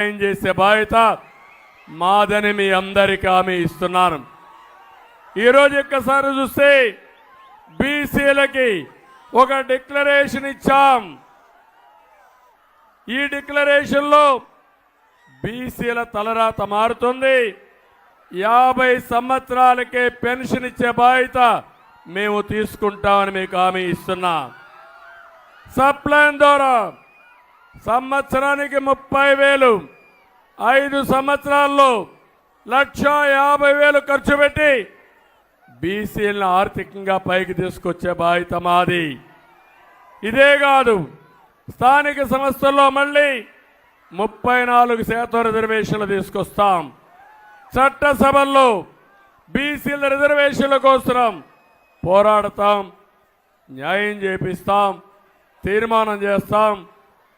న్యాయం చేసే బాధ్యత? మాదని మీ అందరికీ హామీ ఇస్తున్నాను. ఈరోజు ఒక్కసారి చూస్తే బీసీలకి ఒక డిక్లరేషన్ ఇచ్చాం. ఈ డిక్లరేషన్లో బీసీల తలరాత మారుతుంది. యాభై సంవత్సరాలకే పెన్షన్ ఇచ్చే బాధ్యత మేము తీసుకుంటామని మీకు హామీ ఇస్తున్నా. సప్లైన్ ద్వారా సంవత్సరానికి ముప్పై వేలు. ఐదు సంవత్సరాల్లో లక్ష యాభై వేలు ఖర్చు పెట్టి బీసీలను ఆర్థికంగా పైకి తీసుకొచ్చే బాధ్యత మాది. ఇదే కాదు స్థానిక సంస్థల్లో మళ్ళీ ముప్పై నాలుగు శాతం రిజర్వేషన్లు తీసుకొస్తాం. చట్టసభల్లో బీసీల రిజర్వేషన్ల కోసం పోరాడతాం న్యాయం చేపిస్తాం తీర్మానం చేస్తాం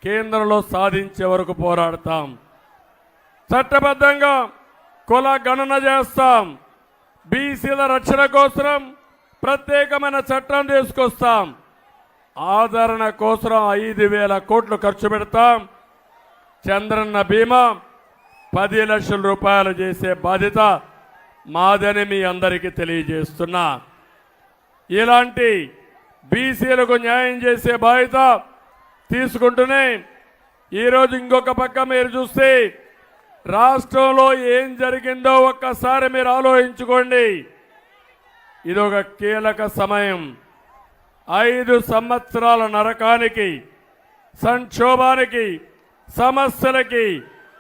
కేంద్రంలో సాధించే వరకు పోరాడతాం. చట్టబద్ధంగా కుల గణన చేస్తాం. బీసీల రక్షణ కోసం ప్రత్యేకమైన చట్టం తీసుకొస్తాం. ఆదరణ కోసం ఐదు వేల కోట్లు ఖర్చు పెడతాం. చంద్రన్న బీమా పది లక్షల రూపాయలు చేసే బాధ్యత మాదని మీ అందరికీ తెలియజేస్తున్నా. ఇలాంటి బీసీలకు న్యాయం చేసే బాధ్యత తీసుకుంటూనే ఈరోజు ఇంకొక పక్క మీరు చూస్తే రాష్ట్రంలో ఏం జరిగిందో ఒక్కసారి మీరు ఆలోచించుకోండి. ఇది ఒక కీలక సమయం. ఐదు సంవత్సరాల నరకానికి సంక్షోభానికి సమస్యలకి